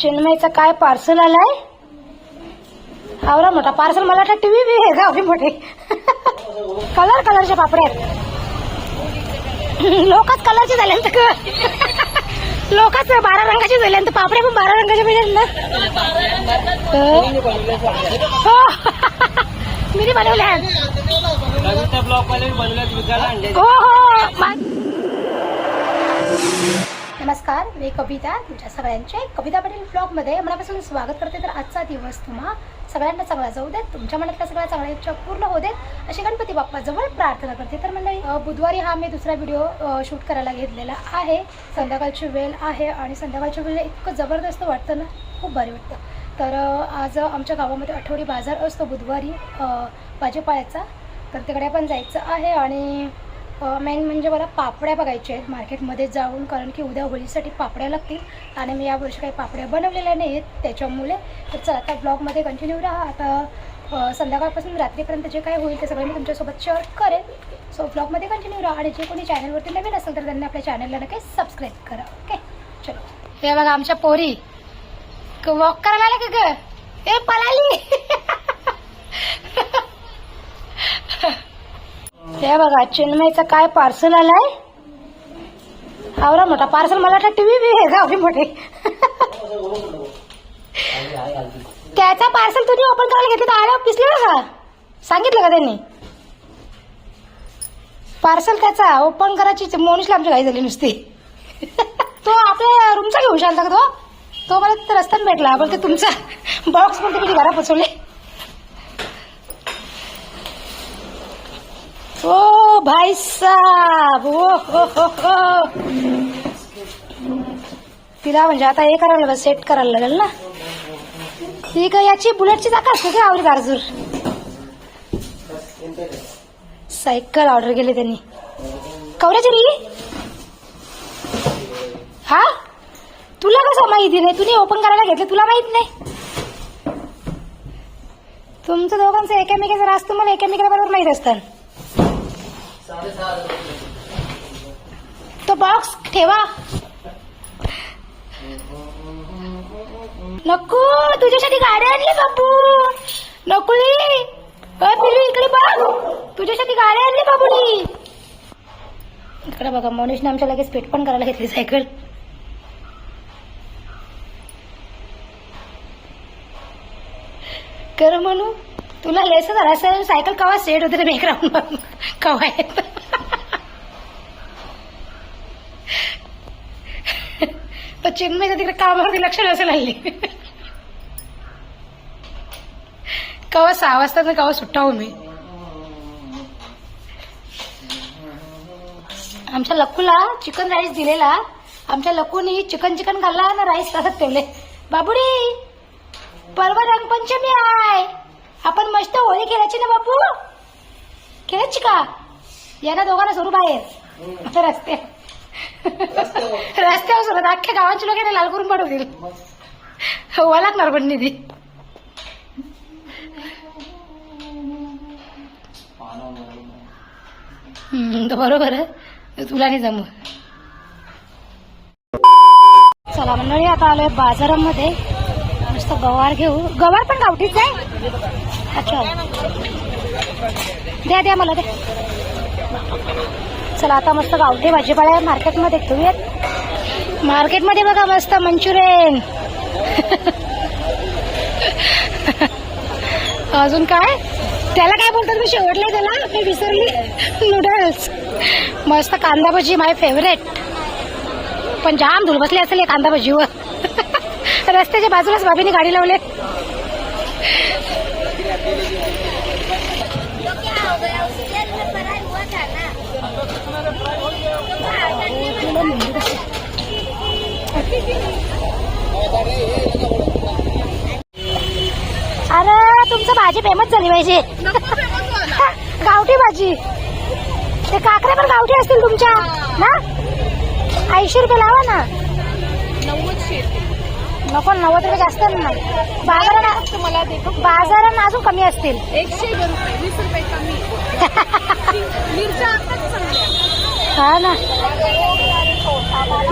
चिन्मयचं काय पार्सल आलाय? आवरा मोठा पार्सल मला वाटतं टीव्ही बी आहे गावी मोठे कलर कलरच्या पापड्या आहेत. लोकच कलरचे झाल्यानंतर क- लोकच बारा रंगाचे झाल्यानंतर पापड्या पण बारा रंगाच्या पाहिजे ना? हो. मी नाही बनवल्या हो हो. मी कविता तुमच्या सगळ्यांचे. कविता पाटील ब्लॉगमध्ये मनापासून स्वागत करते. तर आजचा दिवस तुम्हा सगळ्यांना चांगला जाऊ देत. तुमच्या मनातल्या सगळ्या चांगल्या इच्छा पूर्ण होऊ देत. अशी गणपती बाप्पाजवळ प्रार्थना करते. तर मंडळी बुधवारी हा मी दुसरा व्हिडिओ शूट करायला घेतलेला आहे. संध्याकाळची वेळ आहे आणि संध्याकाळची वेळ इतकं जबरदस्त वाटतं ना खूप भारी वाटतं. तर आज आमच्या गावामध्ये आठवडी बाजार असतो बुधवारी भाजीपाळ्याचा तर तिकडे पण जायचं आहे आणि मेन म्हणजे मला पापड्या बघायच्या आहेत. मार्केटमध्ये जाऊन कारण की उद्या होळीसाठी पापड्या लागतील. आणि मी यावर्षी काही पापड्या बनवलेल्या नाही आहेत त्याच्यामुळे तर चला आता ब्लॉगमध्ये कंटिन्यू राहा. आता संध्याकाळपासून रात्रीपर्यंत जे काय होईल ते सगळं मी तुमच्यासोबत शेअर करेन. सो ब्लॉगमध्ये कंटिन्यू राहा. आणि जे कोणी चॅनलवरती नवीन असेल तर त्यांनी आपल्या चॅनलला नक्की सबस्क्राईब करा. ओके चलो. हे बघा आमच्या पोरी. वॉक करायला आल्या का ग? ए पळाली हे बघा चिन्मयचं काय पार्सल आलाय? आवरा मोठा पार्सल मला वाटतं टीव्ही बी हे गावी मोठे. त्याचा पार्सल तुम्ही ओपन करायला घेतलं तर आल्यावर पिसलं का सांगितलं का त्यांनी? पार्सल त्याचा ओपन करायची मोनिशला आमची घाई झाली नुसती. तो आपल्या रूमचा घेऊ शकता का तो? तो मला तिथं रस्त्यात भेटला पण ते तुमचा. बॉक्स पण तुम्ही घरा पोचवले ओ भाई साहब ओ हो हो हो. तिला म्हणजे आता हे करायला लागेल सेट करायला लागेल ना? ती का याची बुलेटची चाका असते का आवडी गारजूर? सायकल ऑर्डर केली त्यांनी. कवड्याची दिली हा? तुला कसं माहिती नाही? तुम्ही ओपन करायला घेतलं तुला माहीत नाही? तुमचं दोघांचं एकामेकाचं रास्त मला एकामेकाला बरोबर माहीत असतं. तो बॉक्स ठेवा. नको तुझ्यासाठी गाडी आणली बापू. नकुली अ, पिलू इकडे बघ. तुझ्यासाठी गाडी आणली बाबुली इकडे बघा मनीषने आमच्या लगेच पेट पण करायला घेतली सायकल. कर म्हणू. तुला लेस झाला असेल सायकल कवा सेट होते बॅकग्राऊंड कवा येत. तो चिन्मयच्या तिकडे कामावरती लक्ष नसेल हल्ली. कवा सहा वाजता ना कवा सुट्टा हो मी. आमच्या लक्कूला चिकन राईस दिलेला. आमच्या लकूनी चिकन चिकन खाल्ला ना राईस तसंच ठेवले बाबुडी परवा रंगपंचमी आहे. आपण मस्त होळी खेळायची ना बापू? खेळायची का? या ना दोघांना सोडू बाहेर. रस्ते रस्त्यावर सोडत. अख्ख्या गावांची लोक याला लाल करून पाठवतील. हो लागणार पण निधी. बरोबर तुला नाही जमू चला मंडळी आता आलोय बाजारामध्ये. मस्त गवार घेऊ. गवार पण गावठीच आहे? अच्छा. द्या द्या मला द्या. चला आता मस्त गावठी भाजीपाला मार्केटमध्ये घेऊयात. मार्केटमध्ये बघा मस्त मंचुरियन. अजून काय? त्याला काय बोलतात मी शेवटला त्याला? मी विसरली. नूडल्स मस्त कांदा भजी माय फेवरेट पण जाम धुलबसली बसली असेल कांदा भजीवर. रस्त्याच्या बाजूलाच बाबीने गाडी लावले अरे तुमचं भाजी फेमस झाली पाहिजे. गावठी भाजी. ते काकड्या पण गावठी असतील तुमच्या ना? ऐंशी रुपये लावा ना. नको नव्वद रुपये जास्त ना बाजारात मला बाजारात अजून कमी असतील. एकशे वीस रुपये कमी. मिरच्या हा ना.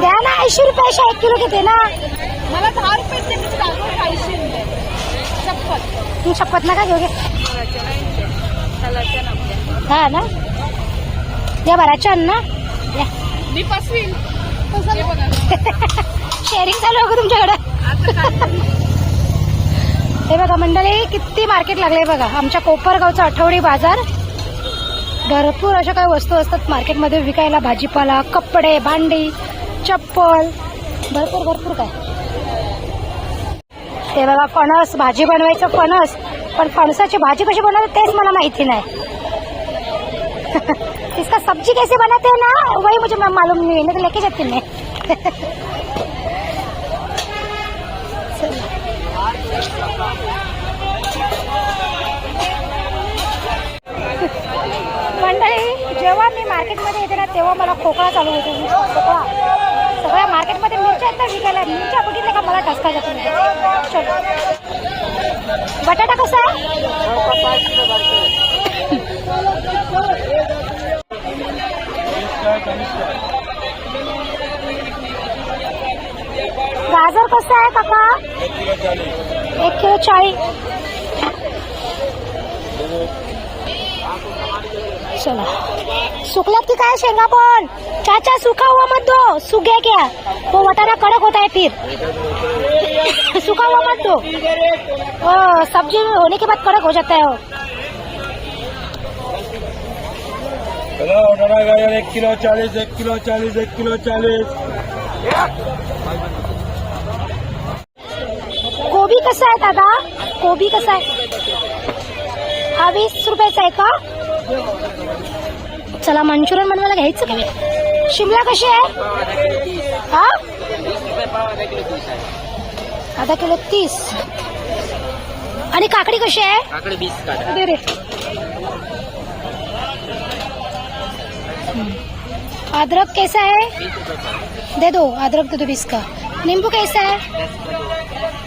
द्या ना ऐंशी रुपये एक किलो घेते ना. मला दहा रुपये ऐंशी रुपये. चप्पल तू शपथ नका घेऊ घे. हा ना. या भराच्या ना. या. मी पसवीन शेअरिंग चालू आहे तुमच्याकडे? हे बघा मंडळी किती मार्केट लागले बघा. आमच्या कोपरगावचा आठवडी बाजार. भरपूर अशा काही वस्तू असतात मार्केटमध्ये विकायला भाजीपाला कपडे भांडी चप्पल भरपूर भरपूर काय. ते बघा फणस भाजी बनवायचं फणस. पण फणसाची भाजी कशी बनवतात तेच मला माहिती नाही. इसका सब्जी कैसे बनाते हैं ना वही मुझे मालूम नहीं. है लेके जाती मैं. मंडळी जेव्हा मी मार्केटमध्ये येते ना तेव्हा मला खोकळा चालू होतो. खोकळा सगळ्या मार्केटमध्ये मिरच्या आहेत ना विकायला मिरच्या बघितल्या का? मला ठसका जातो बटाटा कसा आहे? गाजर कसं आहे काका? एक किलो चाळीस चला। सुकल्यात की काय शेंगा पण चाचा सूखा हुआ मत दो। सूख गया क्या? वो वटाना कड़क होता है फिर। सूखा हुआ मत दो। ओ, सब्ज़ी होने के बाद कड़क हो जाता है वो। चलो डरा गाजर एक किलो चालीस एक किलो चालीस एक किलो चालीस। कसा आहे दादा? कोबी कसा आहे? हा वीस रुपयाचा आहे का? चला मंचुरियन बनवायला घ्यायचं का? शिमला कशी आहे? हा? आधा किलो तीस. आणि काकडी कशी आहे? रे. अदरक कैसा है दे दो अदरक दे दो बीस का. नींबू कैसा है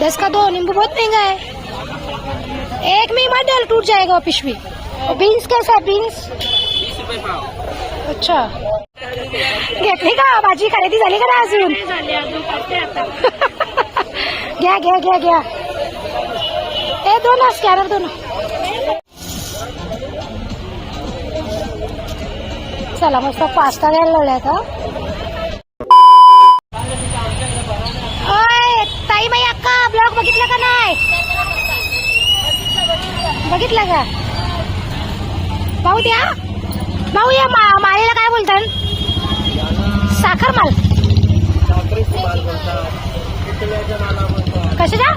दस का दो, नींबू बहुत महँगा है। एक में ही मत डाल, टूट जाएगा वो पिशवी और बीन्स कैसा बीन्स अच्छा। घेतली का, भाजी खरेदी झाली का ना अजून? घ्या घ्या घ्या घ्या। ए, दोन स्कॅनर दोन। चला, मस्त पास्ता घ्यायला लावलाय आता. ब्लॉग बघितला का नाही? बघितला का? पाहू द्या भाऊ या मा माळीला काय बोलतात साखर माल. कशाचा?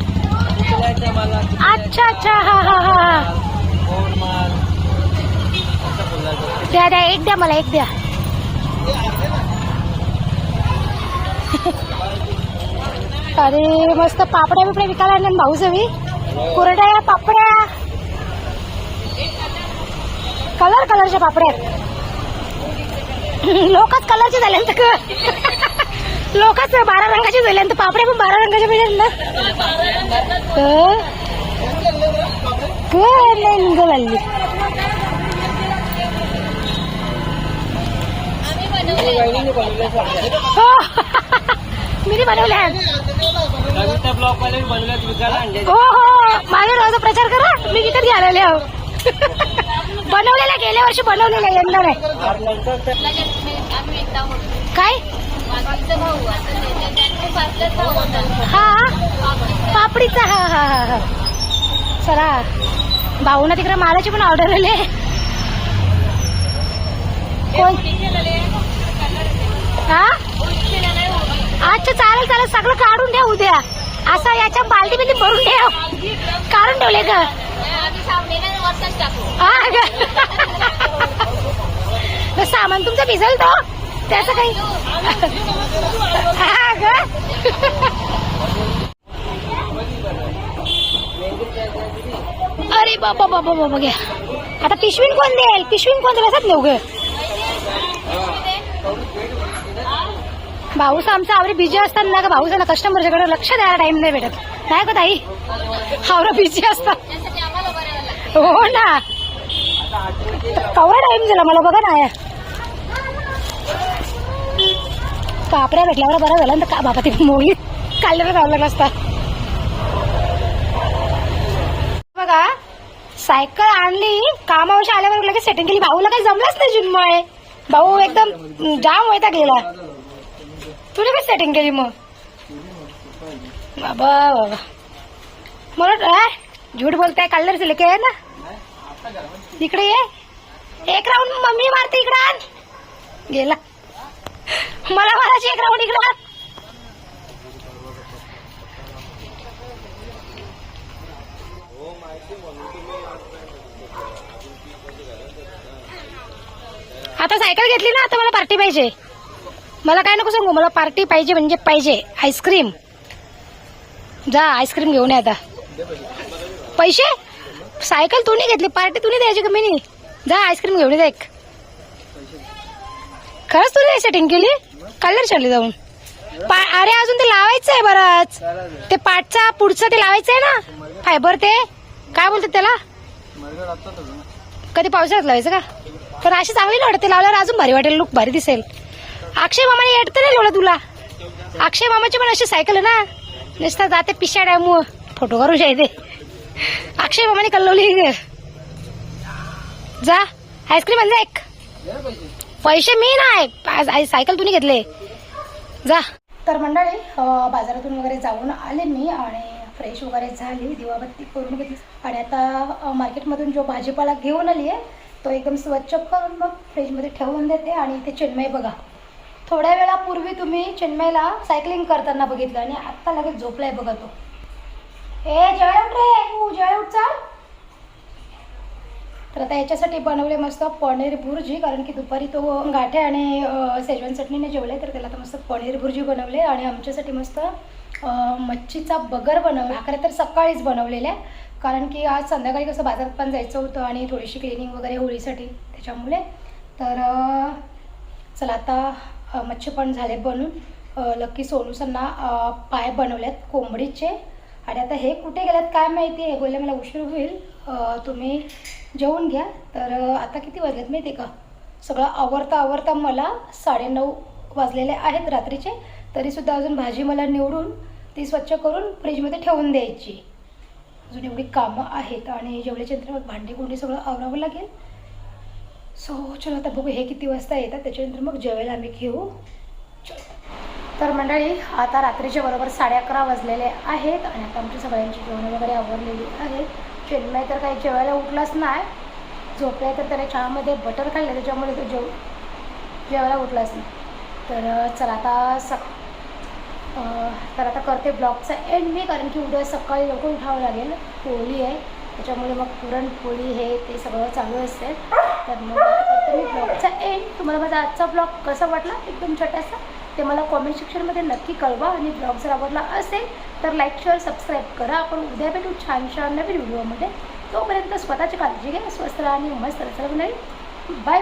अच्छा अच्छा हा हा हा. द्या द्या एक द्या मला एक द्या. अरे मस्त पापड्या बिपड्या विकायला आणल्या भाऊ सवी कुरड्या पापड्या. कलर कलरच्या पापड्या लोकच कलरचे झाल्यानंतर क- लोकच बारा रंगाचे झाल्यानंतर पापड्या पण बारा रंगाच्या पाहिजे ना? हल्ली हो. मी नाही बनवल्या कविता ब्लॉक वाले बनवल्यात विकायला. आणले हो हो. माझ्या नावाचा प्रचार करा. मी विकत घ्यायला आहो. बनवलेल्या गेल्या वर्षी बनवलेल्या यंदा नाही. काय? हा पापडीचा हा हा हा हा. चला. भाऊना तिकडे मालाची पण ऑर्डर आले कोण? हा? अच्छा चालेल सगळं काढून द्या उद्या. असं याच्या बालटी बिल्टी भरून ठेव. काढून ठेवले ग. हा ग. सामान तुमचं भिजल तो. काही हा ग. अरे बाबा बाबा बाबा घ्या. आता पिशवीन कोण देईल? पिशवीन कोण देईल? असत ग भाऊस आमचा आवरे बिझी असतात ना का भाऊस ना कस्टमरच्याकडे लक्ष द्यायला टाइम नाही भेटत. नाही का ताई? आवरं बिझी असतात. हो ना. कवा टाइम झाला मला बघा ना. कापड्या भेटल्यावर बरं झालं ना का बाबा ती मोली काढलेला गावला नसता बघा सायकल आणली कामावशी आल्यावर लगेच सेटिंग केली. भाऊला काही जमलंच नाही जिन्मय भाऊ एकदम जाम वैता गेला तुला काय सेटिंग केली मग? बाबा बाबा. मला झूट बोलताय काढलं लेके आहे ना? इकडे ये. एक राऊंड मम्मी मारते इकडे गेला. मला मारायची एक राऊंड इकडे आता सायकल घेतली ना आता मला पार्टी पाहिजे. मला काय नको सांगू? मला पार्टी पाहिजे म्हणजे पाहिजे. आईस्क्रीम जा आईस्क्रीम घेऊन ये आता. पैसे? सायकल तुम्ही घेतली पार्टी तुम्ही द्यायची का मी नाही जा आईस्क्रीम घेऊन ये जा एक. खरंच तुला सेटिंग केली? कलर चढली जाऊन. पा- अरे अजून ते लावायचं आहे बरंच. ते पाठचा पुढचं ते लावायचं आहे ना? फायबर ते? काय बोलतात त्याला? कधी पावसाळ्यात लावायचं का? पण अशी चांगली ना वाटते ते लावल्यावर अजून भारी वाटेल लुक भारी दिसेल. अक्षय मामाने येत नाही लावलं तुला? अक्षय मामाची पण अशी सायकल आहे ना? नुसता जाते पिशा डॅमू फोटो करू शकते अक्षय मामाने कल्लवली जा. आईस्क्रीम आणजा एक. पैसे मी नाही सायकल तुम्ही घेतले. जा. तर मंडळी बाजारातून वगैरे जाऊन आले मी आणि फ्रेश वगैरे झाली. दिवाबत्ती करून घेतली. आणि आता मार्केटमधून जो भाजीपाला घेऊन आली आहे तो एकदम स्वच्छ करून मग फ्रीजमध्ये ठेवून देते आणि इथे चिन्मय बघा. थोड्या वेळापूर्वी तुम्ही चिन्मयला सायकलिंग करताना बघितलं आणि आत्ता लगेच झोपलाय बघा तो. ए जेवायला उठ रे. तू उठ चाल. तर आता याच्यासाठी बनवले मस्त पनीर भुर्जी कारण की दुपारी तो गाठे आणि सेजवान शेजवान चटणीने जेवले तर त्याला तर मस्त पनीर भुर्जी बनवले आणि आमच्यासाठी मस्त मच्छीचा बगर बनवला. खरं तर सकाळीच बनवलेला आहे कारण की आज संध्याकाळी कसं बाजारात पण जायचं होतं आणि थोडीशी क्लिनिंग वगैरे होळीसाठी त्याच्यामुळे. तर चला आता अ, पण झाले बनून. लक्की सोनूसांना पाय बनवलेत कोंबडीचे. आणि आता हे कुठे गेल्यात काय माहिती आहे बोलले मला उशीर होईल. तुम्ही जेवून घ्या. तर आता किती वाजलेत माहिती आहे का? सगळं आवरता आवरता मला साडेनऊ वाजलेले आहेत रात्रीचे. तरीसुद्धा अजून भाजी मला निवडून ती स्वच्छ करून फ्रीजमध्ये ठेवून द्यायची. अजून एवढी कामं आहेत आणि जेवढे चंद्र भांडी कोंडी सगळं आवरावं लागेल. सो चलो आता बघू हे किती वाजता येतात त्याच्यानंतर मग जेवायला आम्ही घेऊ. तर मंडळी आता रात्रीचे बरोबर साडे अकरा वाजलेले आहेत आणि आता आमची सगळ्यांची जेवणं वगैरे आवरलेली आहेत. चेन्नई तर काही जेवायला उठलाच नाही. झोपलाय तर त्याने चहामध्ये बटर खाल्लं त्याच्यामुळे तो जेव जेवायला उठलाच नाही. तर चल चला आता सक तर आता करते ब्लॉगचा एंड मी कारण की उद्या सकाळी लवकर उठावं लागेल. होळी आहे. त्याच्यामुळे मग पुरणपोळी हे ते सगळं चालू असेल तर मग मी ब्लॉगचा एंड तुम्हाला माझा आजचा ब्लॉग कसा वाटला? एकदम छोटासा. ते मला कॉमेंट सेक्शनमध्ये नक्की कळवा. आणि ब्लॉग जर आवडला असेल तर लाईक शेअर सबस्क्राईब करा. आपण उद्या भेटू छान छान नवीन व्हिडिओमध्ये तोपर्यंत स्वतःची काळजी घ्या स्वस्त राहा आणि मस्त रचना बाय बाय